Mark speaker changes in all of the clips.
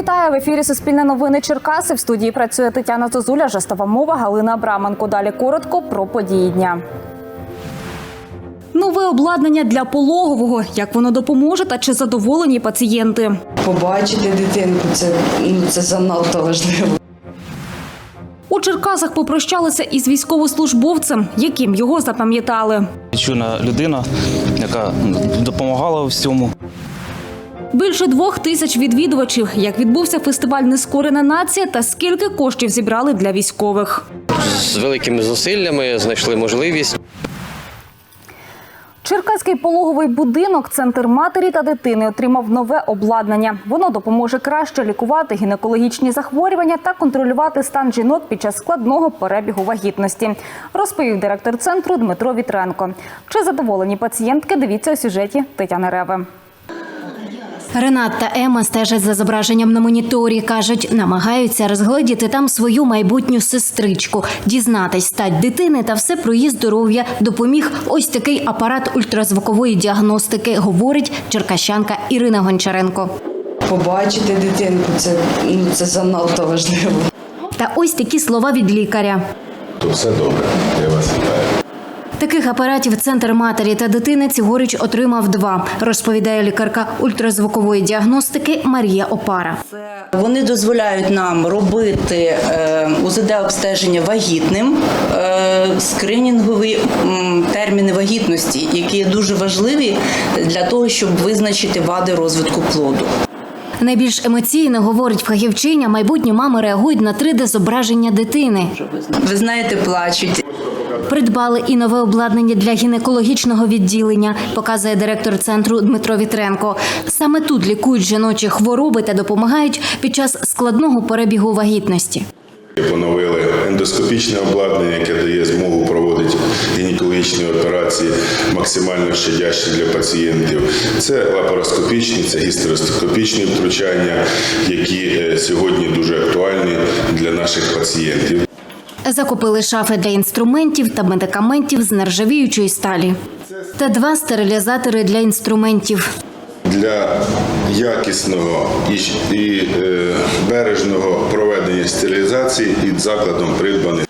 Speaker 1: Вітаю в ефірі Суспільне новини Черкаси. В студії працює Тетяна Зозуля, жестова мова Галина Абраменко. Далі коротко про події дня. Нове обладнання для пологового. Як воно допоможе та чи задоволені пацієнти?
Speaker 2: побачити дитинку, це, ну, це занадто важливо.
Speaker 1: У Черкасах попрощалися із військовослужбовцем, яким його запам'ятали.
Speaker 3: Чуна людина, яка допомагала у всьому.
Speaker 1: Більше двох тисяч відвідувачів. Як відбувся фестиваль Нескорена нація та скільки коштів зібрали для військових.
Speaker 4: з великими зусиллями знайшли можливість.
Speaker 1: Черкаський пологовий будинок, центр матері та дитини, отримав нове обладнання. Воно допоможе краще лікувати гінекологічні захворювання та контролювати стан жінок під час складного перебігу вагітності, розповів директор центру Дмитро Вітренко. Чи задоволені пацієнтки? Дивіться у сюжеті Тетяни Реви.
Speaker 5: Ренат та Ема стежать за зображенням на моніторі. кажуть, намагаються розгледіти там свою майбутню сестричку, дізнатись стать дитини та все про її здоров'я допоміг ось такий апарат ультразвукової діагностики, говорить черкащанка Ірина Гончаренко.
Speaker 2: Побачити дитинку, це, ну, це занадто важливо.
Speaker 5: Та ось такі слова від лікаря.
Speaker 6: То все добре.
Speaker 5: Таких апаратів центр матері та дитини цьогоріч отримав два, розповідає лікарка ультразвукової діагностики Марія Опара.
Speaker 7: Вони дозволяють нам робити е, УЗД обстеження вагітним, е, скринінгові терміни вагітності, які є дуже важливі для того, щоб визначити вади розвитку плоду.
Speaker 5: Найбільш емоційно говорить фахівчиня, майбутні мами реагують на 3D-зображення дитини.
Speaker 7: Ви знаєте, плачуть.
Speaker 5: Придбали і нове обладнання для гінекологічного відділення, показує директор центру Дмитро Вітренко. Саме тут лікують жіночі хвороби та допомагають під час складного перебігу вагітності.
Speaker 6: Поновили ендоскопічне обладнання, яке дає змогу проводити гінекологічні операції максимально щадящі для пацієнтів. Це лапароскопічні, це гістероскопічні втручання, які е, сьогодні дуже актуальні для наших пацієнтів.
Speaker 5: Закупили шафи для інструментів та медикаментів з нержавіючої сталі. Та два стерилізатори для інструментів.
Speaker 6: Для якісного і, е, бережного проведення стерилізації під закладом придбаних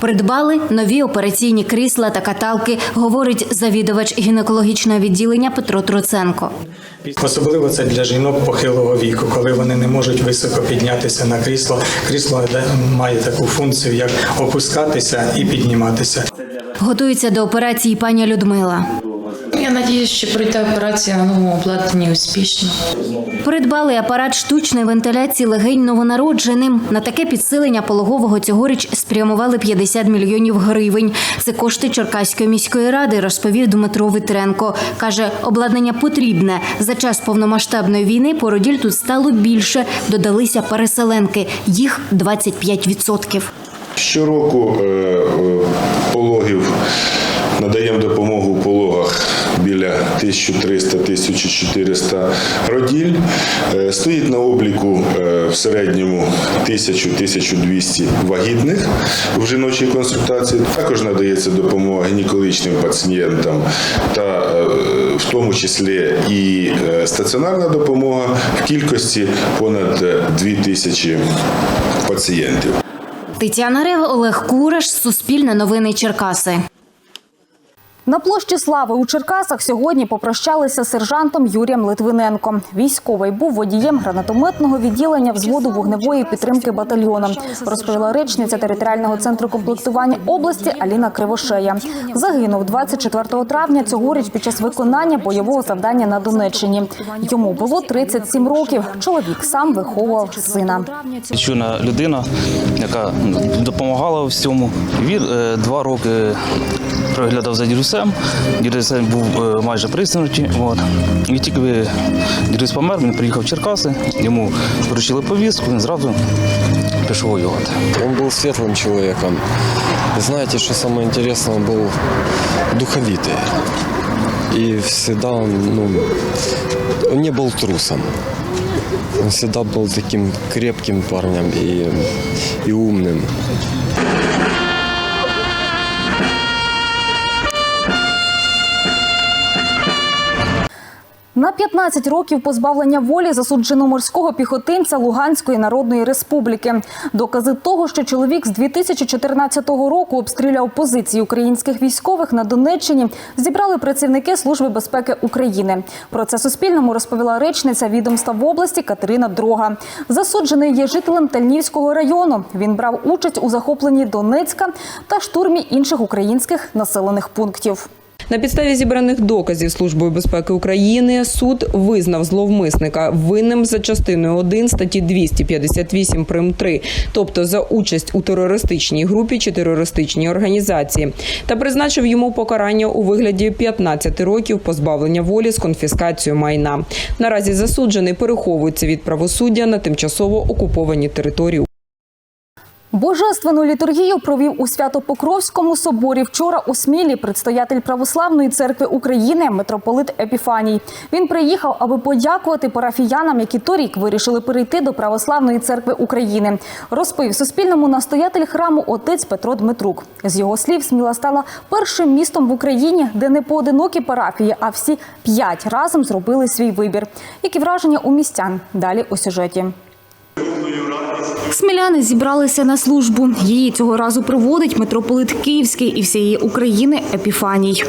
Speaker 5: Придбали нові операційні крісла та каталки, говорить завідувач гінекологічного відділення Петро Троценко.
Speaker 8: Особливо це для жінок похилого віку, коли вони не можуть високо піднятися на крісло. Крісло має таку функцію, як опускатися і підніматися.
Speaker 5: Готується до операції пані Людмила.
Speaker 9: Я надіюсь, що пройде операція на новому обладнанні успішно.
Speaker 5: Придбали апарат штучної вентиляції легень новонародженим. На таке підсилення пологового цьогоріч спрямували 50 мільйонів гривень. Це кошти Черкаської міської ради, розповів Дмитро Витренко. Каже, обладнання потрібне. За час повномасштабної війни породіль тут стало більше. Додалися переселенки. Їх 25%.
Speaker 6: Щороку е, е, пологів надаємо біля 1300-1400 роділь. Е, Стоїть на обліку е, в середньому 1000-1200 вагітних в жіночій консультації. Також надається допомога гінекологічним пацієнтам та е, в тому числі і стаціонарна допомога в кількості понад е, 2000 пацієнтів.
Speaker 5: Тетяна Рева, Олег Кураш, Суспільне новини Черкаси.
Speaker 1: На площі Слави у Черкасах сьогодні попрощалися з сержантом Юрієм Литвиненко. Військовий був водієм гранатометного відділення взводу вогневої підтримки батальйону, розповіла речниця територіального центру комплектування області Аліна Кривошея. Загинув 24 травня цьогоріч під час виконання бойового завдання на Донеччині. Йому було 37 років. Чоловік сам виховував сина.
Speaker 3: Чуна людина, яка допомагала у всьому. Він е, два роки приглядав за дідусем. Дідусь був е, майже при смерті. От. І тільки дідусь помер, він приїхав в Черкаси, йому вручили повістку, він зразу пішов воювати.
Speaker 4: Он был светлым человеком. И знаете, что самое интересное, он был духовитый. И всегда он, ну, он не был трусом. Он всегда был таким крепким парнем и, и умным.
Speaker 1: На 15 років позбавлення волі засуджено морського піхотинця Луганської Народної Республіки. Докази того, що чоловік з 2014 року обстріляв позиції українських військових на Донеччині, зібрали працівники Служби безпеки України. Про це Суспільному розповіла речниця відомства в області Катерина Дрога. Засуджений є жителем Тальнівського району. Він брав участь у захопленні Донецька та штурмі інших українських населених пунктів.
Speaker 10: На підставі зібраних доказів Службою безпеки України суд визнав зловмисника винним за частиною 1 статті 258 прим 3, тобто за участь у терористичній групі чи терористичній організації, та призначив йому покарання у вигляді 15 років позбавлення волі з конфіскацією майна. Наразі засуджений переховується від правосуддя на тимчасово окупованій території
Speaker 1: Божественну літургію провів у Свято-Покровському соборі вчора у Смілі предстоятель Православної церкви України митрополит Епіфаній. Він приїхав, аби подякувати парафіянам, які торік вирішили перейти до Православної церкви України. Розповів Суспільному настоятель храму отець Петро Дмитрук. З його слів, Сміла стала першим містом в Україні, де не поодинокі парафії, а всі п'ять разом зробили свій вибір. Які враження у містян? Далі у сюжеті. Сміляни зібралися на службу. Її цього разу проводить митрополит Київський і всієї України Епіфаній.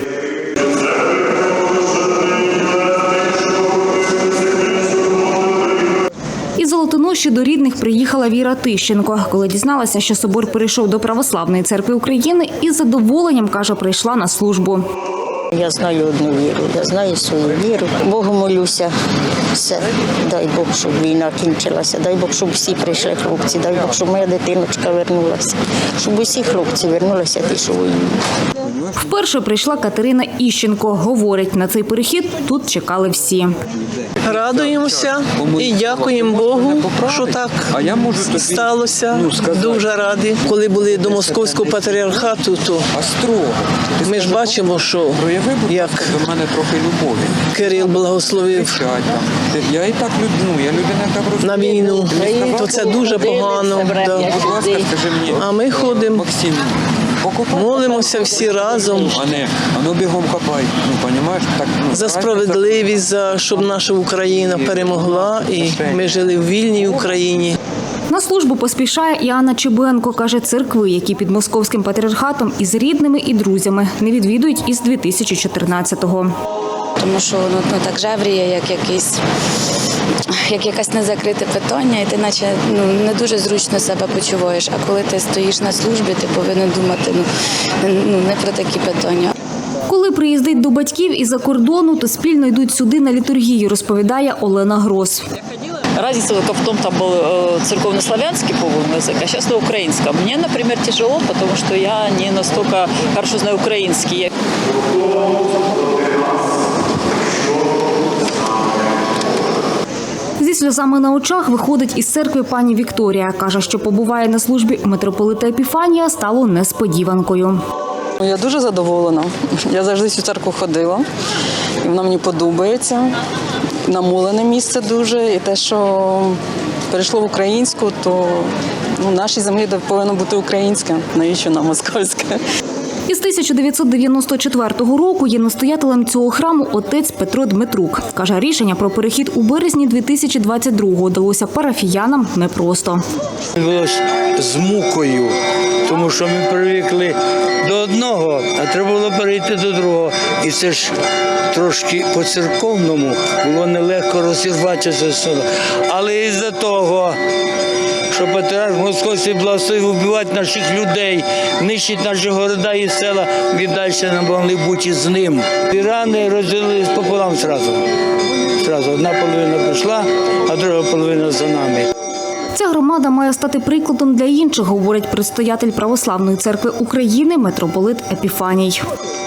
Speaker 1: Із Золотоноші до рідних приїхала Віра Тищенко. Коли дізналася, що собор перейшов до Православної церкви України, із задоволенням каже, прийшла на службу.
Speaker 11: Я знаю одну віру, я знаю свою віру. Богу молюся. Все. Дай Бог, щоб війна кінчилася. Дай Бог, щоб всі прийшли хлопці. Дай Бог, щоб моя дитиночка вернулася. Щоб усі хлопці вернулися, ті, що воюють.
Speaker 1: Вперше прийшла Катерина Іщенко. Говорить, на цей перехід тут чекали всі.
Speaker 12: Радуємося і дякуємо Богу, що так сталося. Дуже раді. Коли були до московського патріархату, то ми ж бачимо, що як. Кирил благословив на війну, то це дуже погано. А ми ходимо. Молимося всі разом
Speaker 13: А не, а ну бігом копай. Ну, понімаєш? Так, ну,
Speaker 12: за справедливість, за щоб наша Україна перемогла, і ми жили в вільній Україні.
Speaker 1: На службу поспішає і Анна Чебенко. Каже, церкви, які під московським патріархатом із рідними і друзями не відвідують із 2014-го.
Speaker 14: тому що воно ну, так жевріє, як якийсь Як якесь незакрите питання, і ти наче ну не дуже зручно себе почуваєш. А коли ти стоїш на службі, ти повинен думати ну, ну не про такі питання.
Speaker 1: Коли приїздить до батьків із-за кордону, то спільно йдуть сюди на літургію, розповідає Олена Грос.
Speaker 15: Разница только в том, там был э, церковнославянский, по-моему, язык, а сейчас на украинском. Мне, например, тяжело, потому что я не настолько хорошо знаю украинский.
Speaker 1: Сльозами на очах виходить із церкви пані Вікторія. Каже, що побуває на службі митрополита Епіфанія стало несподіванкою.
Speaker 15: Я дуже задоволена. Я завжди цю церкву ходила, і вона мені подобається. Намолене місце дуже, і те, що перейшло в українську, то ну, нашій землі повинно бути українське, навіщо нам московське.
Speaker 1: Із 1994 року є настоятелем цього храму отець Петро Дмитрук. Каже, рішення про перехід у березні 2022-го далося парафіянам непросто.
Speaker 16: Було з мукою, тому що ми привикли до одного, а треба було перейти до другого. І це ж трошки по-церковному було нелегко розірватися. Але із-за того, що патріарх Московський благословив вбивати наших людей, нищить наші города і села, далі не могли бути з ним. Ірани розділились пополам. Зразу одна половина пішла, а друга половина за нами.
Speaker 1: Ця громада має стати прикладом для інших, говорить предстоятель Православної церкви України митрополит Епіфаній.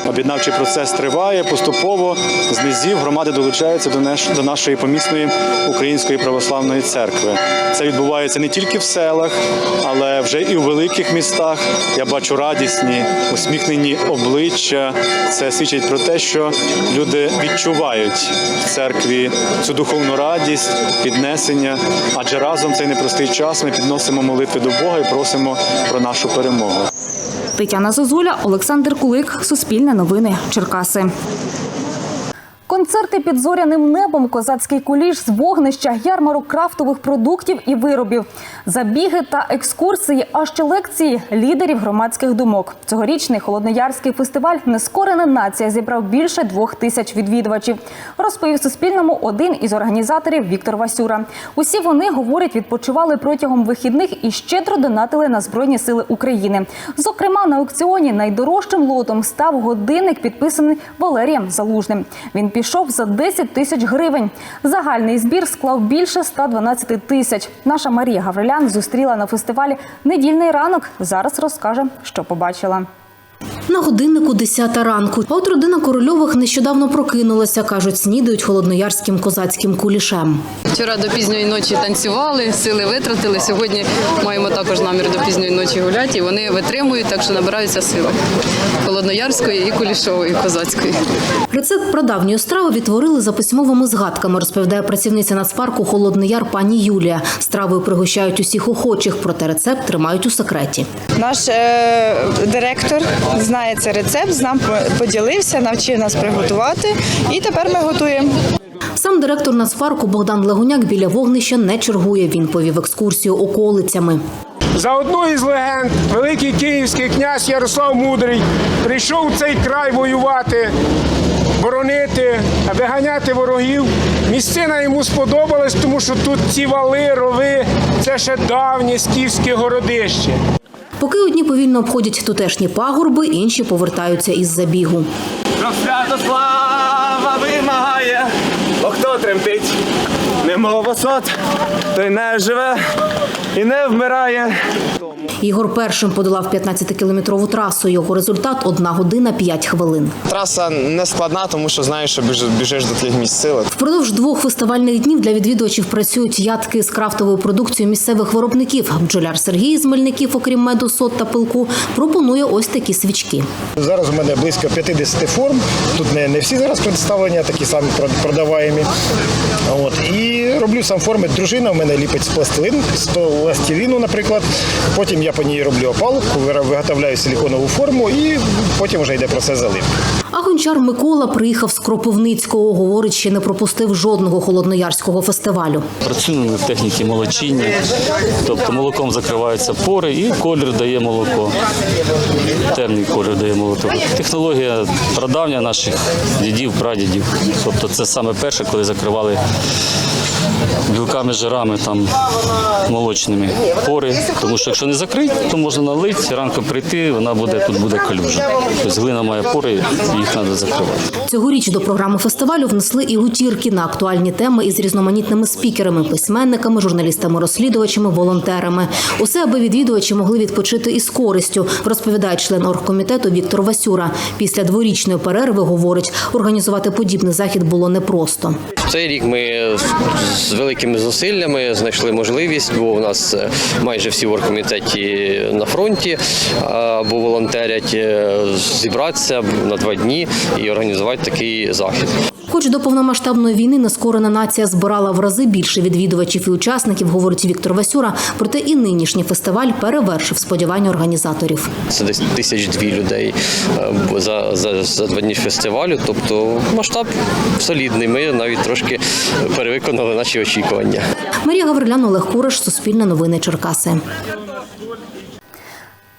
Speaker 17: Об'єднавчий процес триває поступово. З низів громади долучаються до наш- до нашої помісної української православної церкви. Це відбувається не тільки в селах, але вже і у великих містах. Я бачу радісні, усміхнені обличчя. Це свідчить про те, що люди відчувають в церкві цю духовну радість, піднесення. Адже разом в цей непростий час ми підносимо молитви до Бога і просимо про нашу перемогу.
Speaker 1: Тетяна Зозуля, Олександр Кулик, Суспільне новини, Черкаси. Концерти під зоряним небом, козацький куліш з вогнища, ярмарок крафтових продуктів і виробів, забіги та екскурсії, а ще лекції лідерів громадських думок. Цьогорічний холодноярський фестиваль Нескорена нація зібрав більше двох тисяч відвідувачів. Розповів Суспільному один із організаторів Віктор Васюра. Усі вони говорять, відпочивали протягом вихідних і щедро донатили на збройні сили України. Зокрема, на аукціоні найдорожчим лотом став годинник, підписаний Валерієм Залужним. Він пішов за 10 тисяч гривень. Загальний збір склав більше 112 тисяч. Наша Марія Гаврилян зустріла на фестивалі недільний ранок. Зараз розкаже, що побачила.
Speaker 18: На годиннику 10 ранку. А от родина Корольових нещодавно прокинулася. Кажуть, снідають холодноярським козацьким кулішем.
Speaker 15: Вчора до пізньої ночі танцювали, сили витратили. Сьогодні маємо також намір до пізньої ночі гуляти. І вони витримують, так що набираються сили холодноярської і кулішової, козацької.
Speaker 18: Рецепт прадавньої страви відтворили за письмовими згадками, розповідає працівниця нацпарку Холодний Яр пані Юлія. Стравою пригощають усіх охочих, проте рецепт тримають у секреті.
Speaker 19: Наш е, директор знає цей рецепт, з нам поділився, навчив нас приготувати, і тепер ми готуємо.
Speaker 18: Сам директор нацпарку Богдан Легоняк біля вогнища не чергує. Він повів екскурсію околицями.
Speaker 20: За одну із легенд, великий київський князь Ярослав Мудрий прийшов в цей край воювати, боронити, виганяти ворогів. Місцина йому сподобалась, тому що тут ці вали, рови це ще давнє скіфське городище.
Speaker 18: Поки одні повільно обходять тутешні пагорби, інші повертаються із забігу.
Speaker 7: Святослава вимагає, бо хто тремтить, немов осот, той не живе і не вмирає.
Speaker 18: Ігор першим подолав 15-кілометрову трасу. Його результат – 1 година 5 хвилин.
Speaker 12: Траса не складна, тому що знаєш, що біжиш до тих місць сили.
Speaker 18: Впродовж двох фестивальних днів для відвідувачів працюють ядки з крафтовою продукцією місцевих виробників. Бджоляр Сергій з Мельників, окрім меду, сот та пилку, пропонує ось такі свічки.
Speaker 21: Зараз у мене близько 50 форм. Тут не, не всі зараз представлені, а такі самі прод- продаваємі. От. І роблю сам форми. Дружина у мене ліпить з пластилину, з пластиліну, наприклад. Потім я по ній роблю опалубку, виготовляю силіконову форму і потім вже йде процес заливки.
Speaker 18: А гончар Микола приїхав з Кропивницького. Говорить, ще не пропустив жодного холодноярського фестивалю.
Speaker 22: Працюємо в техніці молочіння, тобто молоком закриваються пори і колір дає молоко. Темний колір дає молоко. Технологія прадавня наших дідів, прадідів. Тобто це саме перше, коли закривали білками, жирами там молочними пори. Тому що якщо не закрити, то можна налити, ранком прийти, вона буде тут буде калюжа. Тобто глина має пори, їх треба закривати.
Speaker 18: Цьогоріч до програми фестивалю внесли і гутірки на актуальні теми із різноманітними спікерами, письменниками, журналістами-розслідувачами, волонтерами. Усе, аби відвідувачі могли відпочити із користю, розповідає член оргкомітету Віктор Васюра. Після дворічної перерви говорить, організувати подібний захід було непросто.
Speaker 23: Цей рік ми з великими зусиллями знайшли можливість, бо у нас е, майже всі в оргкомітеті на фронті або волонтерять е, зібратися на два дні і організувати такий захід.
Speaker 18: Хоч до повномасштабної війни нескорена нація збирала в рази більше відвідувачів і учасників, говорить Віктор Васюра. Проте і нинішній фестиваль перевершив сподівання організаторів.
Speaker 23: Це десь тисяч дві людей е, за, за, за два дні фестивалю. Тобто масштаб солідний. Ми навіть трошки перевиконали наші очікування.
Speaker 18: Марія Гаврилян, Олег Кураш, Суспільне новини Черкаси.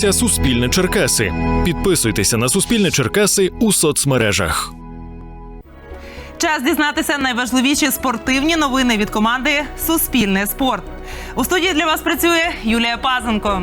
Speaker 24: Дивитеся Суспільне Черкаси. Підписуйтеся на Суспільне Черкаси у соцмережах.
Speaker 14: Час дізнатися найважливіші спортивні новини від команди Суспільне спорт. У студії для вас працює Юлія Пазенко.